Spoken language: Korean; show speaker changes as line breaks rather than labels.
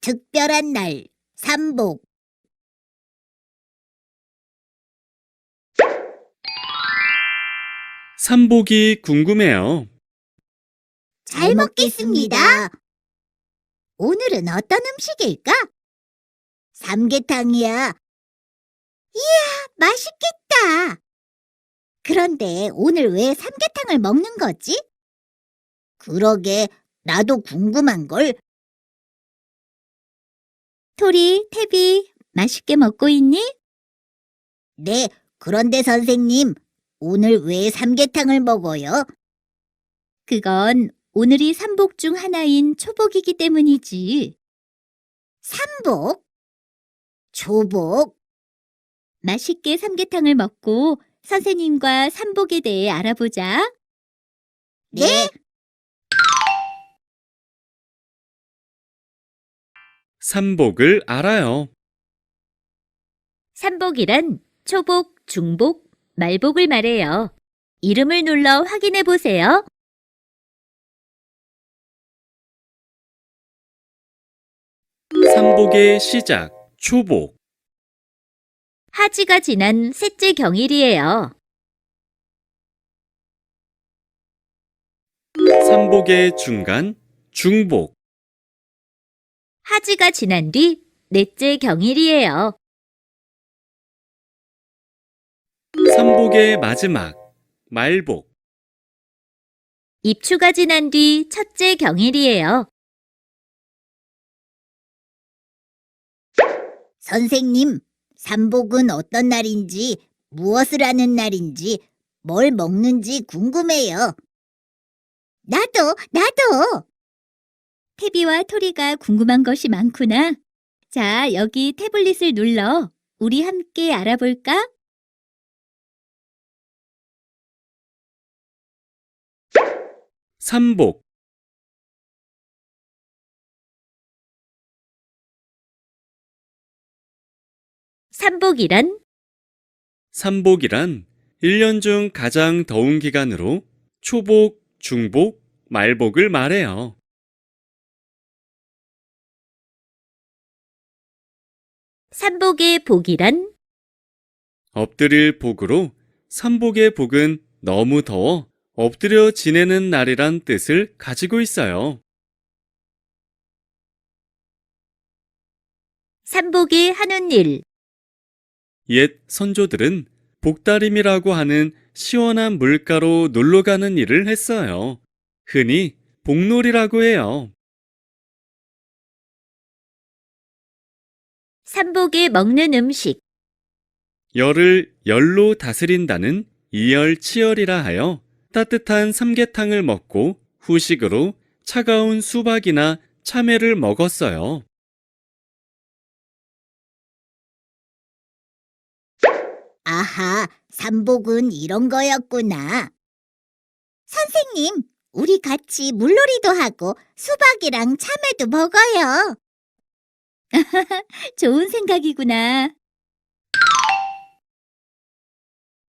특별한 날 삼복
삼복이 궁금해요.
잘 먹겠습니다. 오늘은 어떤 음식일까? 삼계탕이야. 이야, 맛있겠다. 그런데 오늘 왜 삼계탕을 먹는 거지? 그러게, 나도 궁금한 걸. 토리, 태비, 맛있게 먹고 있니? 네, 그런데 선생님, 오늘 왜 삼계탕을 먹어요? 그건 오늘이 삼복 중 하나인 초복이기 때문이지. 삼복? 초복? 맛있게 삼계탕을 먹고 선생님과 삼복에 대해 알아보자. 네.
삼복을 알아요.
삼복이란 초복, 중복, 말복을 말해요. 이름을 눌러 확인해 보세요.
삼복의 시작, 초복.
하지가 지난 셋째 경일이에요.
삼복의 중간, 중복.
하지가 지난 뒤 넷째 경일이에요.
삼복의 마지막, 말복.
입추가 지난 뒤 첫째 경일이에요.
선생님, 삼복은 어떤 날인지, 무엇을 하는 날인지, 뭘 먹는지 궁금해요. 나도, 나도!
태비와 토리가 궁금한 것이 많구나. 자, 여기 태블릿을 눌러 우리 함께 알아볼까?
삼복.
삼복이란
삼복이란 1년 중 가장 더운 기간으로 초복, 중복, 말복을 말해요.
삼복의 복이란
엎드릴 복으로 삼복의 복은 너무 더워 엎드려 지내는 날이란 뜻을 가지고 있어요.
삼복이 하는 일
옛 선조들은 복다림이라고 하는 시원한 물가로 놀러 가는 일을 했어요. 흔히 복놀이라고 해요.
삼복에 먹는 음식
열을 열로 다스린다는 이열치열이라 하여 따뜻한 삼계탕을 먹고 후식으로 차가운 수박이나 참외를 먹었어요.
아하, 삼복은 이런 거였구나. 선생님, 우리 같이 물놀이도 하고 수박이랑 참외도 먹어요.
좋은 생각이구나.